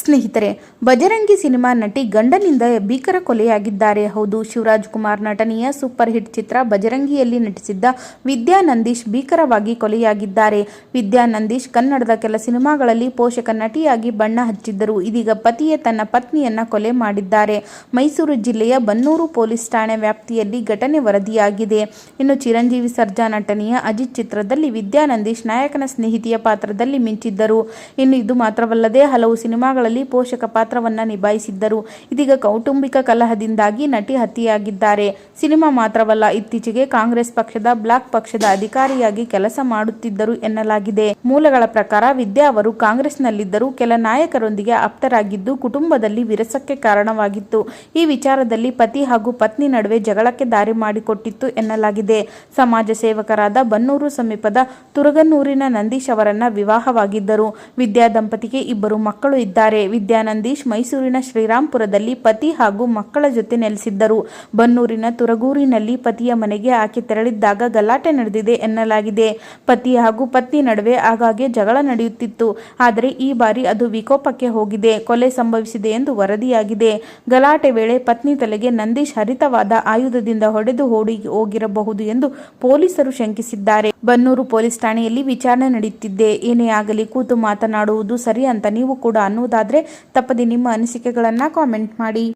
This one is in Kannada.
ಸ್ನೇಹಿತರೆ, ಬಜರಂಗಿ ಸಿನಿಮಾ ನಟಿ ಗಂಡನಿಂದ ಭೀಕರ ಕೊಲೆಯಾಗಿದ್ದಾರೆ. ಹೌದು, ಶಿವರಾಜ್ ಕುಮಾರ್ ನಟನೆಯ ಸೂಪರ್ ಹಿಟ್ ಚಿತ್ರ ಬಜರಂಗಿಯಲ್ಲಿ ನಟಿಸಿದ್ದ ವಿದ್ಯಾ ನಂದೀಶ್ ಭೀಕರವಾಗಿ ಕೊಲೆಯಾಗಿದ್ದಾರೆ. ವಿದ್ಯಾ ನಂದೀಶ್ ಕನ್ನಡದ ಕೆಲ ಸಿನಿಮಾಗಳಲ್ಲಿ ಪೋಷಕ ನಟಿಯಾಗಿ ಬಣ್ಣ ಹಚ್ಚಿದ್ದರು. ಇದೀಗ ಪತಿಯೇ ತನ್ನ ಪತ್ನಿಯನ್ನ ಕೊಲೆ ಮಾಡಿದ್ದಾರೆ. ಮೈಸೂರು ಜಿಲ್ಲೆಯ ಬನ್ನೂರು ಪೊಲೀಸ್ ಠಾಣೆ ವ್ಯಾಪ್ತಿಯಲ್ಲಿ ಘಟನೆ ವರದಿಯಾಗಿದೆ. ಇನ್ನು ಚಿರಂಜೀವಿ ಸರ್ಜಾ ನಟನೆಯ ಅಜಿತ್ ಚಿತ್ರದಲ್ಲಿ ವಿದ್ಯಾ ನಂದೀಶ್ ನಾಯಕನ ಸ್ನೇಹಿತೆಯ ಪಾತ್ರದಲ್ಲಿ ಮಿಂಚಿದ್ದರು. ಇನ್ನು ಇದು ಮಾತ್ರವಲ್ಲದೆ ಹಲವು ಸಿನಿಮಾಗಳಲ್ಲಿ ಪೋಷಕ ಪಾತ್ರವನ್ನ ನಿಭಾಯಿಸಿದ್ದರು. ಇದೀಗ ಕೌಟುಂಬಿಕ ಕಲಹದಿಂದಾಗಿ ನಟಿ ಹತ್ಯೆಯಾಗಿದ್ದಾರೆ. ಸಿನಿಮಾ ಮಾತ್ರವಲ್ಲ, ಇತ್ತೀಚೆಗೆ ಕಾಂಗ್ರೆಸ್ ಪಕ್ಷದ ಬ್ಲಾಕ್ ಪಕ್ಷದ ಅಧಿಕಾರಿಯಾಗಿ ಕೆಲಸ ಮಾಡುತ್ತಿದ್ದರು ಎನ್ನಲಾಗಿದೆ. ಮೂಲಗಳ ಪ್ರಕಾರ ವಿದ್ಯಾ ಅವರು ಕಾಂಗ್ರೆಸ್ನಲ್ಲಿದ್ದರೂ ಕೆಲ ನಾಯಕರೊಂದಿಗೆ ಆಪ್ತರಾಗಿದ್ದು ಕುಟುಂಬದಲ್ಲಿ ವಿರಸಕ್ಕೆ ಕಾರಣವಾಗಿತ್ತು. ಈ ವಿಚಾರದಲ್ಲಿ ಪತಿ ಹಾಗೂ ಪತ್ನಿ ನಡುವೆ ಜಗಳಕ್ಕೆ ದಾರಿ ಮಾಡಿಕೊಟ್ಟಿತ್ತು ಎನ್ನಲಾಗಿದೆ. ಸಮಾಜ ಸೇವಕರಾದ ಬನ್ನೂರು ಸಮೀಪದ ತುರಗನ್ನೂರಿನ ನಂದೀಶ್ ಅವರನ್ನ ವಿವಾಹವಾಗಿದ್ದರು. ವಿದ್ಯಾ ದಂಪತಿಗೆ ಇಬ್ಬರು ಮಕ್ಕಳು ಇದ್ದಾರೆ. ವಿದ್ಯಾ ನಂದೀಶ್ ಮೈಸೂರಿನ ಶ್ರೀರಾಂಪುರದಲ್ಲಿ ಪತಿ ಹಾಗೂ ಮಕ್ಕಳ ಜೊತೆ ನೆಲೆಸಿದ್ದರು. ಬನ್ನೂರಿನ ತುರಗೂರಿನಲ್ಲಿ ಪತಿಯ ಮನೆಗೆ ಆಕೆ ತೆರಳಿದ್ದಾಗ ಗಲಾಟೆ ನಡೆದಿದೆ ಎನ್ನಲಾಗಿದೆ. ಪತಿ ಹಾಗೂ ಪತ್ನಿ ನಡುವೆ ಆಗಾಗ್ಗೆ ಜಗಳ ನಡೆಯುತ್ತಿತ್ತು. ಆದರೆ ಈ ಬಾರಿ ಅದು ವಿಕೋಪಕ್ಕೆ ಹೋಗಿದೆ. ಕೊಲೆ ಸಂಭವಿಸಿದೆ ಎಂದು ವರದಿಯಾಗಿದೆ. ಗಲಾಟೆ ವೇಳೆ ಪತ್ನಿ ತಲೆಗೆ ನಂದೀಶ್ ಹರಿತವಾದ ಆಯುಧದಿಂದ ಹೊಡೆದು ಓಡಿ ಹೋಗಿರಬಹುದು ಎಂದು ಪೊಲೀಸರು ಶಂಕಿಸಿದ್ದಾರೆ. ಬನ್ನೂರು ಪೊಲೀಸ್ ಠಾಣೆಯಲ್ಲಿ ವಿಚಾರಣೆ ನಡೆಯುತ್ತಿದ್ದೆ ಏನೇ ಆಗಲಿ ಕೂತು ಮಾತನಾಡುವುದು ಸರಿ ಅಂತ ನೀವು ಕೂಡ ಅನ್ನುವುದಾದ್ರೆ ತಪ್ಪದೆ ನಿಮ್ಮ ಅನಿಸಿಕೆಗಳನ್ನ ಕಾಮೆಂಟ್ ಮಾಡಿ.